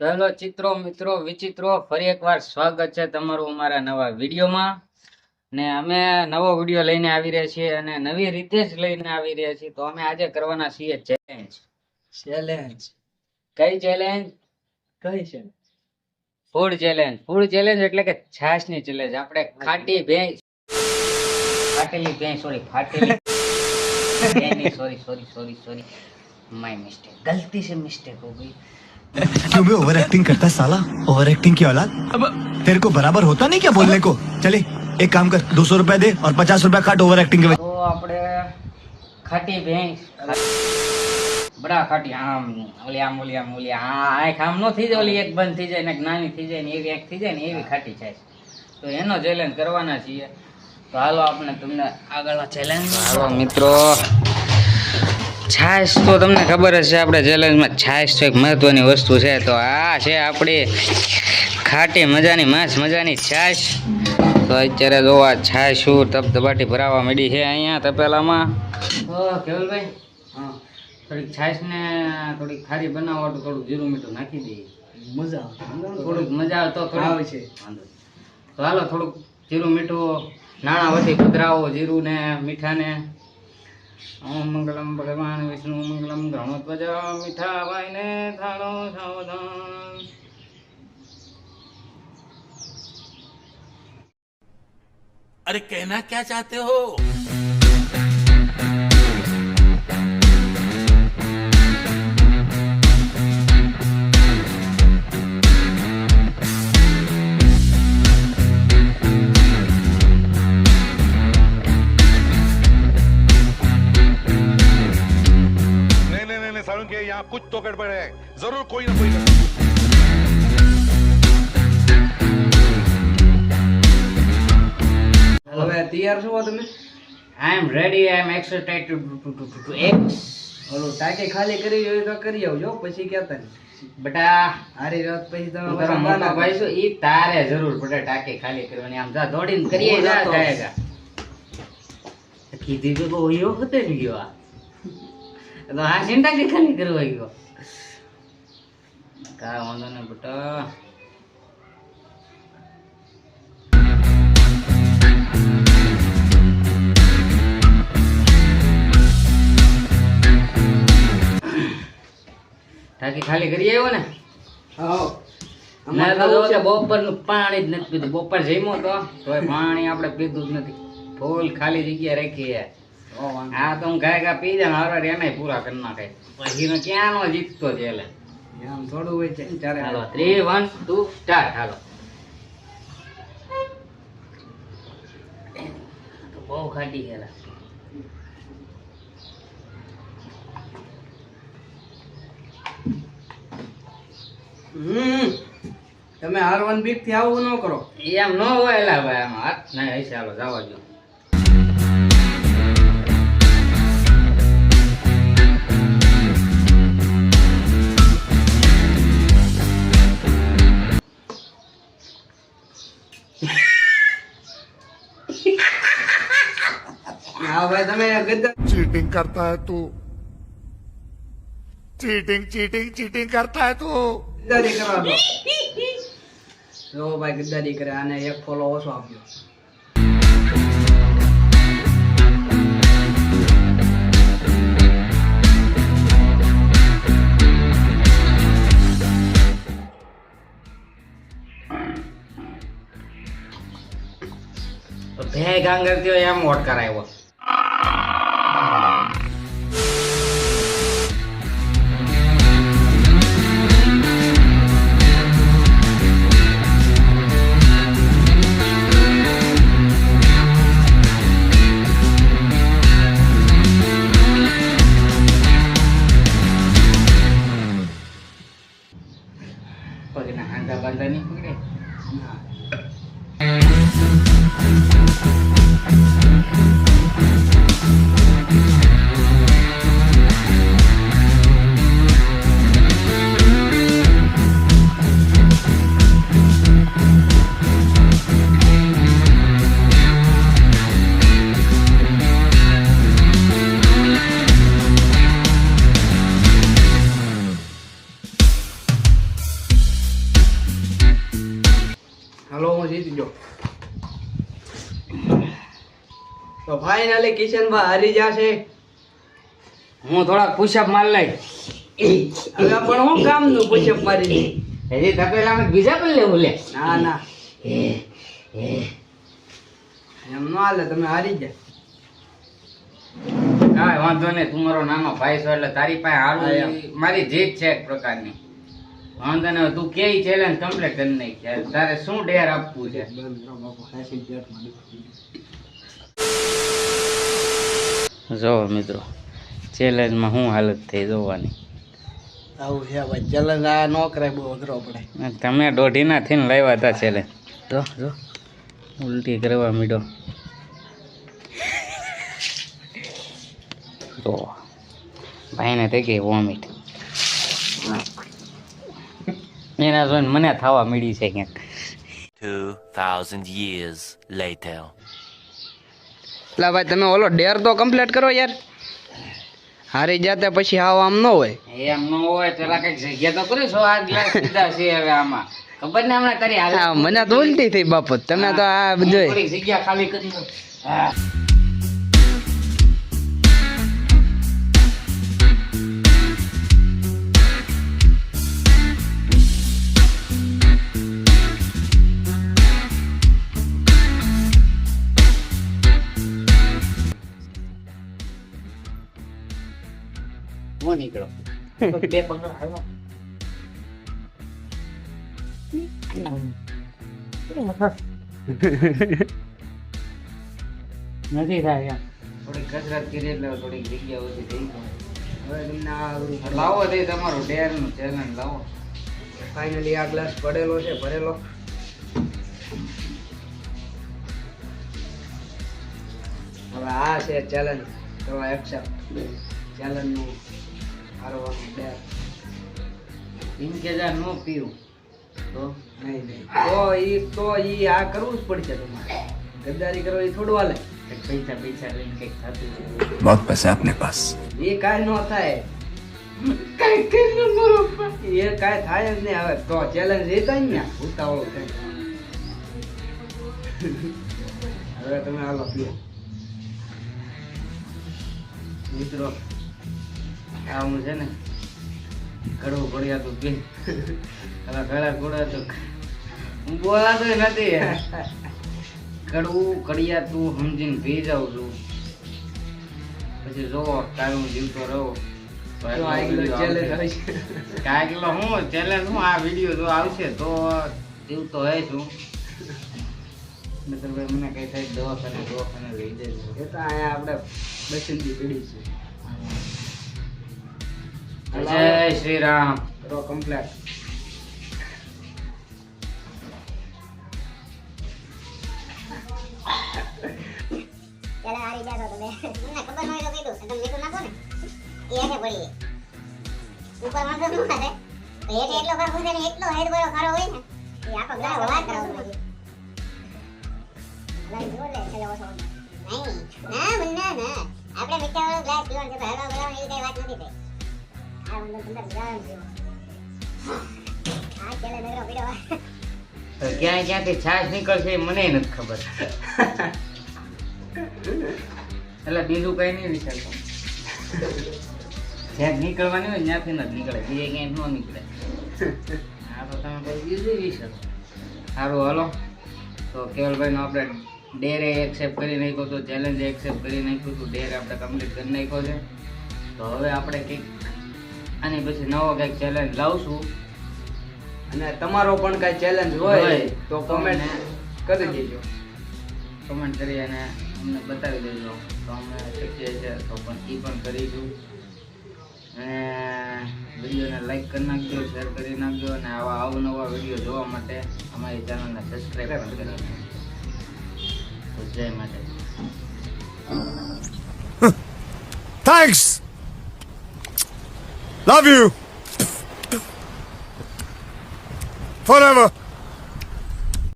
ચલો ચિત્રો મિત્રો વિચિત્રો ફરી એકવાર સ્વાગત છે તમારું અમારા નવા વિડીયોમાં. ને અમે નવો વીડિયો લઈને આવી રહ્યા છીએ અને નવી રીતે જ લઈને આવી રહ્યા છીએ. તો અમે આજે કરવાના છીએ ચેલેન્જ ચેલેન્જ કઈ ચેલેન્જ કઈ છે ફૂડ ચેલેન્જ ફૂડ ચેલેન્જ એટલે કે છાશની ચેલેન્જ આપણે ખાટી ભેંસ. ફાટેલી ભેંસ sorry ફાટેલી sorry sorry sorry sorry my mistake ગલતી છે મિસ્ટેક હો ગઈ क्यों भी ओवर एक्टिंग करता है साला ओवर एक्टिंग की औलाद अब तेरे को बराबर होता नहीं क्या बोलने को चले एक काम कर दो सौ रुपया दे और पचास रुपया काट ओवर एक्टिंग के તો આપણે ખાટી ભેંસ બડા ખાટી આમ ઓલી આમ ઓલી આમ ઓલી આ આંખ આમ નો થઈ જાય ઓલી એક બંધ થઈ જાય ને એક નાની થઈ જાય ને એવી આંખ થઈ જાય ને એવી ખાટી થાય તો એનો ચેલેન્જ કરવાના છીએ તો હાલો આપણે તમને આગળ ચેલેન્જ હાલો મિત્રો છાશ તો તમને ખબર જ છે આપણે ચેલેન્જમાં છાશ તો એક મહત્વની વસ્તુ છે તો આ છે આપણી ખાટી મજાની માસ મજાની છાશ. તો અત્યારે જો આ છાશ શું ધબધબાટી ભરાવા માંડી છે અહીંયા તપેલામાં. કેવલભાઈ હા. થોડીક છાશને થોડીક ખારી બનાવવા તો થોડુંક જીરું મીઠું નાખી દઈએ. મજા આવે. થોડુંક મજા આવે તો થોડુંક આવે છે. તો હાલો થોડુંક જીરું મીઠું નાણાં વધી પધરાવો જીરું ને મીઠા ओम मंगलम भगवान विष्णु मंगलम धर्मध्वज मिठा वाइने धाणो सावधान। अरे कहना क्या चाहते हो? यहाँ कुछ तो गड़बड़ है जरूर कोई ना कोई गड़बड़ હવે તૈયાર છો તમે I am ready I am excited to to to to to x ઓલો ટાંકી ખાલી કરી હોય તો કરી આવજો પછી કહેતા નહીં બટા હારી રાત પછી તમે તું તારો પાછા મોટો બાના ભાઈ છું ઈ તારે જરૂર પડે ટાંકી ખાલી કરવાની આમ જા દોડીને કરીએ હું જા જતો. જાયગા કીધી તો બહુ યો હતો ને ગયો આ તો આ ખાલી કરવા ગયો. કા વાંધો ને બટા. ટાંકી ખાલી કરી આવ્યો ને? હા. ના તો બપોરનું પાણી જ નથી પીધું. બપોર જમ્યો તો પાણી આપણે પીધું જ નથી. ફૂલ ખાલી જગ્યા રાખી આ તો હું ગાય ગા પી જાય હારો એને પૂરા કરી નાખે. પછી નો ક્યાં નો જીતતો છે એટલે? આમ થોડું હોય છે ચારે હાલો થ્રી વન ટુ સ્ટાર્ટ હાલો. બહુ ખાટી ગયેલા હમ. તમે વન બીકથી આવું ન કરો. એમ ન હોય એલા ભાઈ આમ હાથ ના હશે. હાલો જવા દો ભાઈ તમે ગદ્દા चीटिंग करता है तू चीटिंग चीटिंग चीटिंग करता है तू ગદ્દારી કરવા દો જો ભાઈ ગદ્દારી કરે આને એક ફોલો ઓછો આપજો ભે ગાંગર થયો એમ વોટ કરાવ્યો ફાઇનલી કિશનભાઈ હારી જશે હું થોડા પુશઅપ માર લઈ હવે પણ હું કામનું પુશઅપ મારી હજી તપેલામાં બીજા પણ લેવું લે ના ના એમ ન હાલે તમે હારી જાય કાંઈ વાંધો નહીં તું મારો નાનો ભાઈ છો એટલે તારી પાસે હારું મારી જીત છે એક પ્રકારની વાંધો નહીં તું કે ચેલેન્જ કમ્પ્લીટ કરી નાખી તારે શું ડેર આપવું છે જો મિત્રો ચેલેન્જમાં શું હાલત થઈ જોવાની? આવું છે ભાઈ ચેલેન્જ આ ન કરાય બહુ અઘરો પડે. તમે દોઢીના થઈને લાવ્યા હતા ચેલેન્જ જો જો. ઉલટી કરવા મીડો તો ભાઈને થઈ ગઈ વોમિટ એના જોઈને મને થવા મીડી છે ક્યાંક. 2,000 years later. એટલે ભાઈ તમે ઓલો ડેર તો કમ્પ્લીટ કરો યાર. હારી જાતે પછી હાવ આમ ન હોય. એમ ન હોય પેલા કંઈક જગ્યા તો કરી છો આ ગ્લાસ સીધા છે હવે આમાં. ખબર ને હમણાં તારી હાલત હા મને તો ઉલટી થઈ બાપત. તમે તો આ બધું જગ્યા ખાલી કરી હા. નીકળો બે પગલો હાલો નથી થાય એમ થોડીક કસરત કરી એટલે થોડીક જગ્યા ઓછી થઈ ગઈ લાવો તે તમારું ડેરનું ચેલેન્જ લાવો ફાઇનલી આ ગ્લાસ પડેલો છે ભરેલો હવે આ છે ચેલેન્જ તો એક્સેપ્ટ ચેલેન્જ કરવાનું પૈસા આપને પાસ એ કાંઈ ન થાય. ચેલેન્જ રહેતા ને હવે તમે હાલો પીઓ. મિત્રો આ હું છે ને કડવું પડ્યા તો કે. હવે ગળા ગોળા તો હું બોલાતો નથી કડવું કડિયા તું સમજીને ભી જાઉં છું. પછી જો તારું જીવતો રહો. કાંઈક હું ચેલેન્જ હું આ વીડિયો જો આવશે તો જીવતો હે છું નહીંતર ભાઈ મને કઈ થાય દવાખાને દવાખાને લઈ જાય એ તો અહીંયા આપણે બસંતી પીડી છે જય શ્રી રામ કરો કમ્પ્લેટ ચાલો હારી જાતો તમે. તમને ખબર ન કીધું તમે મીઠું નાખો ને એ હેઠે પડી ઉપર વાંધો ન આવે. હેઠે એટલો ભાગ ને એટલો હેડ બળો ખારો હોય ને એ આખો ગ્લાસ કરાવું લે ઓછો નહીં ના મુન્ના ના આપણે મીઠા વાળો ગ્લાસ પીવાનો છે એવી કઈ વાત નથી થઈ. ક્યાં ક્યાંથી છાશ નીકળશે એ મને નથી ખબર. એટલે બીજું કઈ નહીં વિચારતો. જ્યાં નીકળવાની હોય ત્યાંથી નથી નીકળે. બીજે ક્યાંય ન નીકળે. હા, તો તમે કઈ બીજું વિચારો. સારું, હલો. તો કેવલભાઈનો આપણે ડેરે એક્સેપ્ટ કરી નાખ્યો તો ચેલેન્જ એક્સેપ્ટ કરી નાખ્યું હતું. ડેર આપણે કમ્પ્લીટ કરી નાખ્યો છે. તો હવે આપણે કંઈક અને પછી નવો કંઈક ચેલેન્જ લાવું છું અને તમારો પણ કાંઈ ચેલેન્જ હોય તો કોમેન્ટ કરી દેજો. કમેન્ટ કરી અને અમને બતાવી દેજો. તો અમે શક્ય છે તો પણ એ પણ કરીશું અને વિડીયોને લાઈક કરી નાખજો શેર કરી નાખજો અને આવા અવનવા વીડિયો જોવા માટે અમારી ચેનલને સબસ્ક્રાઈબ કરી નાખજો. જય માતા થેન્ક્સ Love you! Forever!